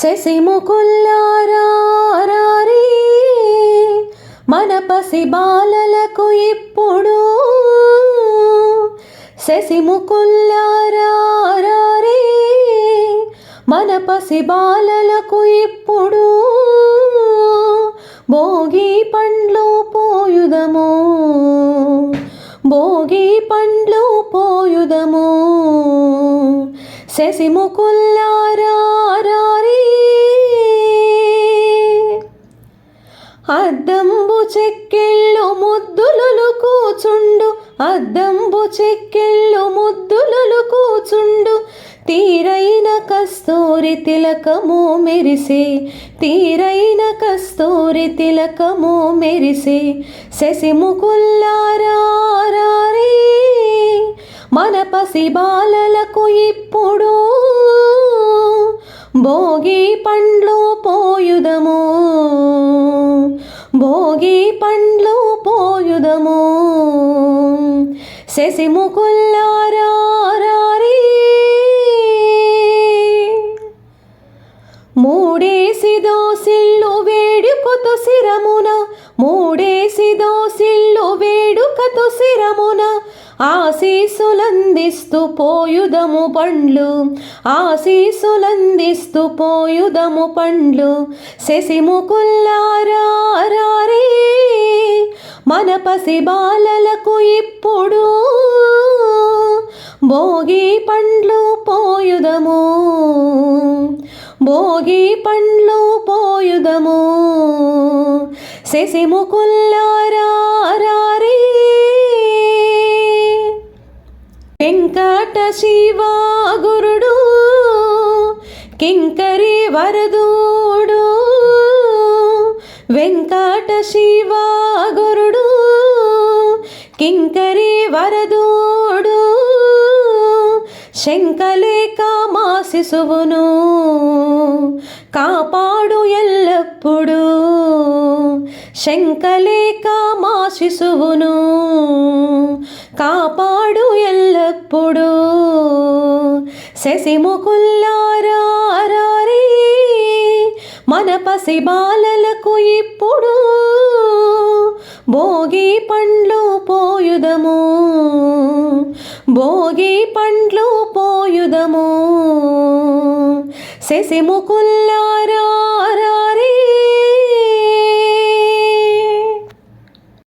శశిముకుల్లారారీ మన పసి బాలలకు ఇప్పుడు శశిముకుల్లారారీ మన పసి బాలలకు ఇప్పుడు భోగి పండ్లు పోయుదము. భోగి పండ్లు పోయుదము. శశిముకుల్లారా అద్దంబు చెక్కెళ్ళు ముద్దులు కూచుండు. అద్దంబు చెక్కెళ్ళు ముద్దులు కూచుండు. తీరైన కస్తూరి తిలకము మెరిసే తీరైన కస్తూరి తిలకము మెరిసే. శశిముకుల్లారారీ మన పసి బాలలకు ఇప్పుడు భోగి పండ్లు పోయుదము. భోగి పండ్లు పోయుదము. శశిముకుల్లారీ మూడేసి దోసిల్లు వేడుకతో సిరమున మూడేసి దోసిల్లు వేడుకతో సిరమున ఆశీసులందిస్తూ పోయుదము పండ్లు ఆశీసులందిస్తూ పోయుదము పండ్లు. శశిముకుల్లారారీ మన పసి బాలలకు ఇప్పుడు భోగి పండ్లు పోయుదము. భోగి పండ్లు పోయుదము. శశిముకుల్లారారీ శివా గురుడు కింకరి వరదూడు వెంకట శివా గురుడు కింకరి వరదూడు శంకలేక మా శిశువును కాపాడు ఎల్లప్పుడూ శంకలేక మా శిశువును కాపాడు ఎల్లప్పుడూ. శశిముకుల్లారారీ మన పసి బాలలకు ఇప్పుడు భోగి పండ్లు పోయుదము. భోగి పండ్లు పోయుదము. శశిముకుల్లారా